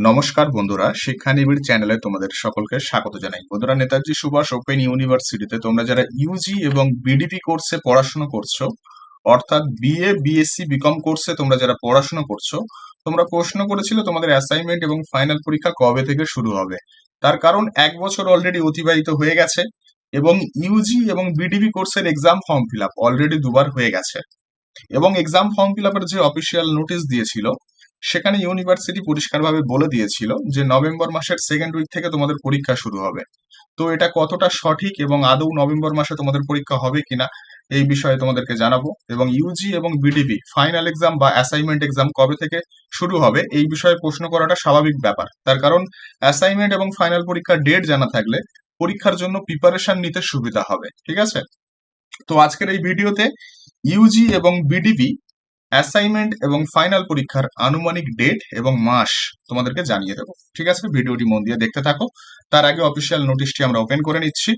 নমস্কার বন্ধুরা শিক্ষা নিবিড় চ্যানেলে তোমাদের সকলকে স্বাগত জানাই। বন্ধুরা, নেতাজি সুভাষ ওপেন ইউনিভার্সিটিতে তোমরা যারা ইউজি এবং বিডিপি কোর্সে পড়াশোনা করছ, অর্থাৎ বিএ বিএসসি বিকম কোর্সে তোমরা যারা পড়াশোনা করছ, তোমরা প্রশ্ন করেছিলে তোমাদের অ্যাসাইনমেন্ট এবং ফাইনাল পরীক্ষা কবে থেকে শুরু হবে। তার কারণ এক বছর অলরেডি অতিবাহিত হয়ে গেছে এবং ইউজি এবং বিডিপি কোর্সের exam form fill up already দুবার হয়ে গেছে। এবং এক্সাম ফর্ম ফিল আপের যে অফিসিয়াল নোটিশ দিয়েছিল সেখানে ইউনিভার্সিটি পরিষ্কারভাবে বলে দিয়েছিল যে নভেম্বর মাসের সেকেন্ড উইক থেকে তোমাদের পরীক্ষা শুরু হবে। তো এটা কতটা সঠিক এবং আদৌ নভেম্বর মাসে তোমাদের পরীক্ষা হবে কিনা, এই বিষয়ে তোমাদেরকে জানাব। এবং ইউজি এবং বিডিপি ফাইনাল এক্সাম বা অ্যাসাইনমেন্ট এক্সাম কবে থেকে শুরু হবে, এই বিষয়ে প্রশ্ন করাটা স্বাভাবিক ব্যাপার। তার কারণ অ্যাসাইনমেন্ট এবং ফাইনাল পরীক্ষার ডেট জানা থাকলে পরীক্ষার জন্য প্রিপারেশন নিতে সুবিধা হবে। ঠিক আছে? তো আজকের এই ভিডিওতে ইউজি এবং বিডিপি অ্যাসাইনমেন্ট এবং ফাইনাল পরীক্ষার আনুমানিক ডেট এবং মাস তোমাদেরকে জানিয়ে দেবো। ঠিক আছে? ভিডিওটি মন দিয়ে দেখতে থাকো। তার আগে অফিসিয়াল নোটিশটি আমরা ওপেন করে নিচ্ছি।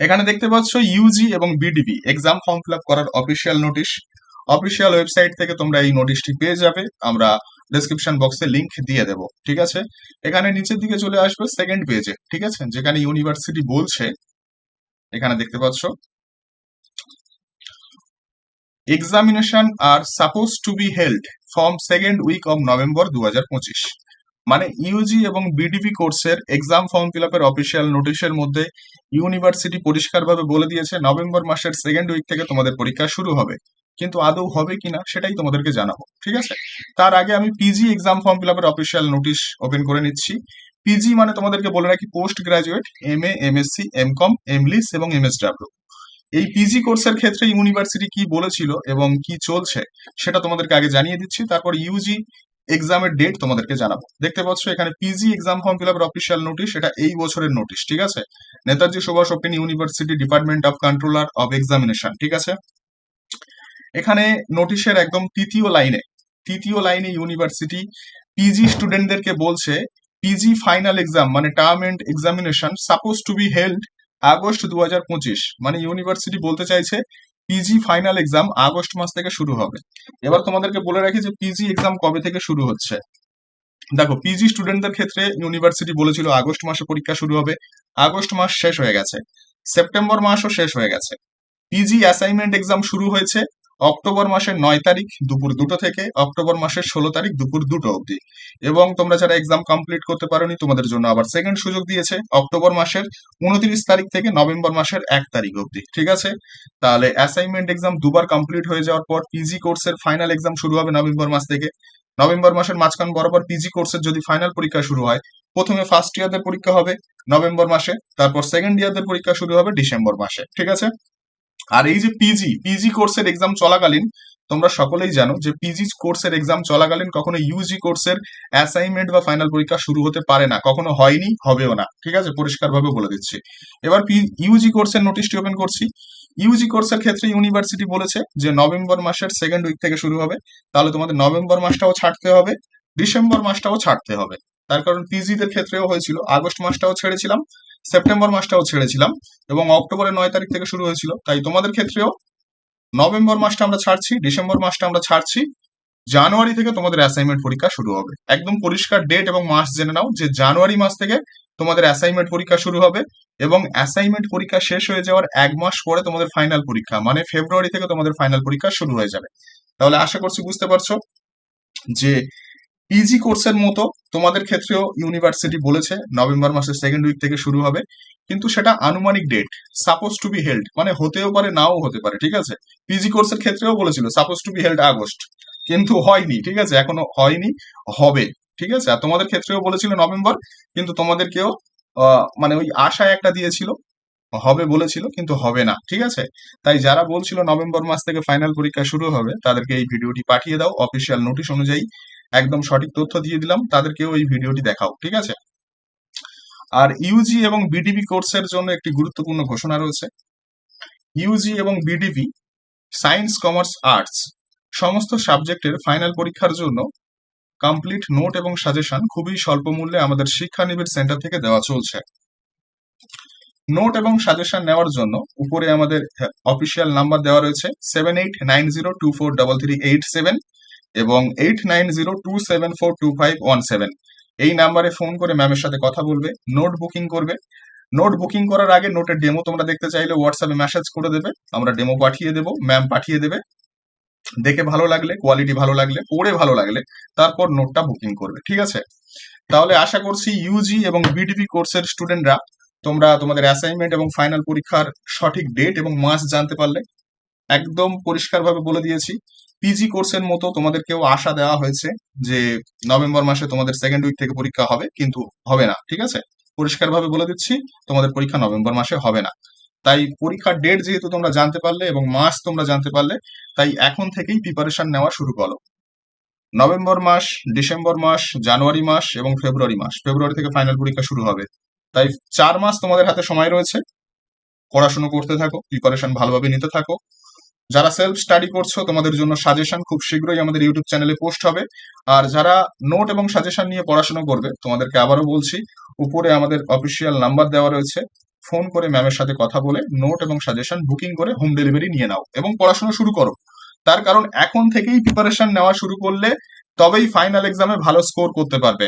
এখানে দেখতে পাচ্ছ ইউজি এবং বিডিবি এক্সাম ফর্ম ফিল করার অফিসিয়াল নোটিশ অফিসিয়াল ওয়েবসাইট থেকে তোমরা এই নোটিশটি পেয়ে যাবে। আমরা ডেসক্রিপশন বক্সে লিংক দিয়ে দেবো। ঠিক আছে? এখানে নিচের দিকে চলে আসবে সেকেন্ড পেজে ঠিক আছে? যেখানে ইউনিভার্সিটি বলছে। এখানে দেখতে পাচ্ছ examination R suppose to be held from second week of November দু হাজার পঁচিশ মানে ইউজি এবং বিডিপি কোর্সের এক্সাম ফর্ম ফিল আপের অফিসিয়াল নোটিশের মধ্যে ইউনিভার্সিটি পরিষ্কারভাবে বলে দিয়েছে নভেম্বর মাসের সেকেন্ড উইক থেকে তোমাদের পরীক্ষা শুরু হবে। কিন্তু আদৌ হবে কিনা সেটাই তোমাদেরকে জানাব, ঠিক আছে? তার আগে আমি পিজি এক্সাম ফর্ম ফিল আপের অফিসিয়াল নোটিশ ওপেন করে নিচ্ছি। পিজি মানে তোমাদেরকে বলে রাখি post graduate M A M S C M com MLIS এবং এম এস ডাব্লিউ এই পিজি কোর্সের ক্ষেত্রে ইউনিভার্সিটি কি বলেছিল এবং কি চলছে, সেটা তোমাদেরকে আগে জানিয়ে দিচ্ছি। তারপর ইউজি এক্সামের ডেট তোমাদেরকে জানাব। দেখতে পাচ্ছ, এখানে পিজি এক্সাম ফর্ম ফিল আপের অফিসিয়াল নোটিশ এটা এই বছরের নোটিশ ঠিক আছে? Netaji Subhash open university department of controller of examination ঠিক আছে? এখানে নোটিশের একদম তৃতীয় লাইনে তৃতীয় লাইনে ইউনিভার্সিটি পিজি স্টুডেন্টদেরকে বলছে পিজি ফাইনাল এক্সাম মানে term end examination suppose to be held August দু মানে ইউনিভার্সিটি বলতে চাইছে পিজি ফাইনাল এক্সাম আগস্ট মাস থেকে শুরু হবে। এবার তোমাদেরকে বলে রাখি যে পিজি এক্সাম কবে থেকে শুরু হচ্ছে? দেখো পিজি স্টুডেন্টদের ক্ষেত্রে ইউনিভার্সিটি বলেছিল আগস্ট মাসে পরীক্ষা শুরু হবে, আগস্ট মাস শেষ হয়ে গেছে সেপ্টেম্বর মাসও শেষ হয়ে গেছে। পিজি অ্যাসাইনমেন্ট এক্সাম শুরু হয়েছে অক্টোবর মাসের নয় তারিখ দুপুর দুটো থেকে অক্টোবর মাসের ষোলো তারিখ দুপুর দুটো অবধি। এবং তোমরা যারা এক্সাম কমপ্লিট করতে পারোনি, তোমাদের জন্য আবার সেকেন্ড সুযোগ দিয়েছে অক্টোবর মাসের উনত্রিশ তারিখ থেকে নভেম্বর মাসের এক তারিখ অবধি। ঠিক আছে? তাহলে অ্যাসাইনমেন্ট এক্সাম দুবার কমপ্লিট হয়ে যাওয়ার পর পিজি কোর্সের ফাইনাল এক্সাম শুরু হবে নভেম্বর মাস থেকে। নভেম্বর মাসের মাঝখান বরাবর পিজি কোর্সের যদি ফাইনাল পরীক্ষা শুরু হয়, প্রথমে ফার্স্ট ইয়ারদের পরীক্ষা হবে নভেম্বর মাসে, তারপর সেকেন্ড ইয়ারদের পরীক্ষা শুরু হবে ডিসেম্বর মাসে। ঠিক আছে? আর এই যে পিজি পিজি কোর্সের এক্সাম চলাকালীন, তোমরা সকলেই জানো যে পিজি কোর্সের এক্সাম চলাকালীন কখনো ইউজি কোর্সের অ্যাসাইনমেন্ট বা ফাইনাল পরীক্ষা শুরু হতে পারে না, কখনো হয়নি, হবেও না, ঠিক আছে? পরিষ্কারভাবে বলে দিচ্ছি। এবার ইউজি কোর্সের নোটিশটি ওপেন করছি। ইউজি কোর্সের ক্ষেত্রে ইউনিভার্সিটি বলেছে যে নভেম্বর মাসের সেকেন্ড উইক থেকে শুরু হবে, তাহলে তোমাদের নভেম্বর মাসটাও ছাড়তে হবে, ডিসেম্বর মাসটাও ছাড়তে হবে। তার কারণ পিজিদের ক্ষেত্রেও হয়েছিল, আগস্ট মাসটাও ছেড়েছিলাম সেপ্টেম্বর মাসটাও ছেড়েছিলাম এবং অক্টোবরের নয় তারিখ থেকে শুরু হয়েছিল। তাই তোমাদের ক্ষেত্রেও নভেম্বর মাসটা আমরা ছাড়ছি, ডিসেম্বর মাসটা আমরা ছাড়ছি, জানুয়ারি থেকে তোমাদের অ্যাসাইনমেন্ট পরীক্ষা শুরু হবে। একদম পরিষ্কার ডেট এবং মাস জেনে নাও যে জানুয়ারি মাস থেকে তোমাদের অ্যাসাইনমেন্ট পরীক্ষা শুরু হবে এবং অ্যাসাইনমেন্ট পরীক্ষা শেষ হয়ে যাওয়ার এক মাস পরে তোমাদের ফাইনাল পরীক্ষা মানে ফেব্রুয়ারি থেকে তোমাদের ফাইনাল পরীক্ষা শুরু হয়ে যাবে। তাহলে আশা করছি বুঝতে পারছ যে পিজি কোর্সের মতো তোমাদের ক্ষেত্রেও ইউনিভার্সিটি বলেছে নভেম্বর মাসের সেকেন্ড উইক থেকে শুরু হবে। কিন্তু সেটা আনুমানিক date suppose to be held মানে হতেও পারে, নাও হতে পারে, ঠিক আছে? পিজি কোর্সের ক্ষেত্রেও বলেছিল suppose to be held August, কিন্তু হয়নি, ঠিক আছে? এখনও হয়নি, হবে, ঠিক আছে? আর তোমাদের ক্ষেত্রেও বলেছিল নভেম্বর কিন্তু তোমাদেরকেও মানে ওই আশায় একটা দিয়েছিল, হবে বলেছিল, কিন্তু হবে না, ঠিক আছে? তাই যারা বলছিল নভেম্বর মাস থেকে ফাইনাল পরীক্ষা শুরু হবে, তাদেরকে এই ভিডিওটি পাঠিয়ে দাও অফিসিয়াল নোটিশ অনুযায়ী। একদম সঠিক তথ্য দিয়ে দিলাম, তাদেরকেও এই ভিডিওটি দেখাও, ঠিক আছে? আর ইউজি এবং বিডিবি কোর্সের জন্য একটি গুরুত্বপূর্ণ ঘোষণা রয়েছে। ইউজি এবং বিডিবি সায়েন্স কমার্স আর্টস সমস্ত সাবজেক্টের ফাইনাল পরীক্ষার জন্য কমপ্লিট নোট এবং সাজেশন খুবই স্বল্প মূল্যে আমাদের শিক্ষা নিবিড় সেন্টার থেকে দেওয়া চলছে। নোট এবং সাজেশন নেওয়ার জন্য উপরে আমাদের অফিসিয়াল নাম্বার দেওয়া রয়েছে seven eight nine zero two four double three eight seven এবং eight nine zero two seven four two five one seven এই নাম্বারে ফোন করে ম্যামের সাথে কথা বলবে নোট বুকিং করবে। নোট বুকিং করার আগে নোটের ডেমো তোমরা দেখতে চাইলে হোয়াটসঅ্যাপে মেসেজ করে দেবে। আমরা ডেমো পাঠিয়ে দেবো ম্যাম পাঠিয়ে দেবে। দেখে ভালো লাগলে কোয়ালিটি ভালো লাগলে, পড়ে ভালো লাগলে, তারপর নোটটা বুকিং করবে, ঠিক আছে? তাহলে আশা করছি ইউজি এবং বিডিপি কোর্সের স্টুডেন্টরা তোমরা তোমাদের অ্যাসাইনমেন্ট এবং ফাইনাল পরীক্ষার সঠিক ডেট এবং মাস জানতে পারলে। একদম পরিষ্কারভাবে বলে দিয়েছি। পিজি কোর্সের মতো তোমাদেরকেও আশা দেওয়া হয়েছে যে নভেম্বর মাসে তোমাদের সেকেন্ড উইক থেকে পরীক্ষা হবে, কিন্তু হবে না, ঠিক আছে? পরিষ্কারভাবে বলে দিচ্ছি, তোমাদের পরীক্ষা নভেম্বর মাসে হবে না। তাই পরীক্ষার ডেট যেহেতু তোমরা জানতে পারলে এবং মাস তোমরা জানতে পারলে, তাই এখন থেকেই প্রিপারেশন নেওয়া শুরু করো। নভেম্বর মাস, ডিসেম্বর মাস, জানুয়ারি মাস এবং ফেব্রুয়ারি মাস, ফেব্রুয়ারি থেকে ফাইনাল পরীক্ষা শুরু হবে। তাই চার মাস তোমাদের হাতে সময় রয়েছে। পড়াশোনা করতে থাকো প্রিপারেশন ভালোভাবে নিতে থাকো। যারা সেলফ স্টাডি করছ, তোমাদের জন্য সাজেশন খুব শীঘ্রই আমাদের ইউটিউব চ্যানেলে পোস্ট হবে। আর যারা নোট এবং সাজেশন নিয়ে পড়াশোনা করবে, তোমাদেরকে আবারও বলছি, উপরে আমাদের অফিসিয়াল নাম্বার দেওয়া রয়েছে। ফোন করে ম্যামের সাথে কথা বলে নোট এবং সাজেশন বুকিং করে হোম ডেলিভারি নিয়ে নাও এবং পড়াশোনা শুরু করো। তার কারণ এখন থেকেই প্রিপারেশন নেওয়া শুরু করলে তবেই ফাইনাল এক্সামে ভালো স্কোর করতে পারবে।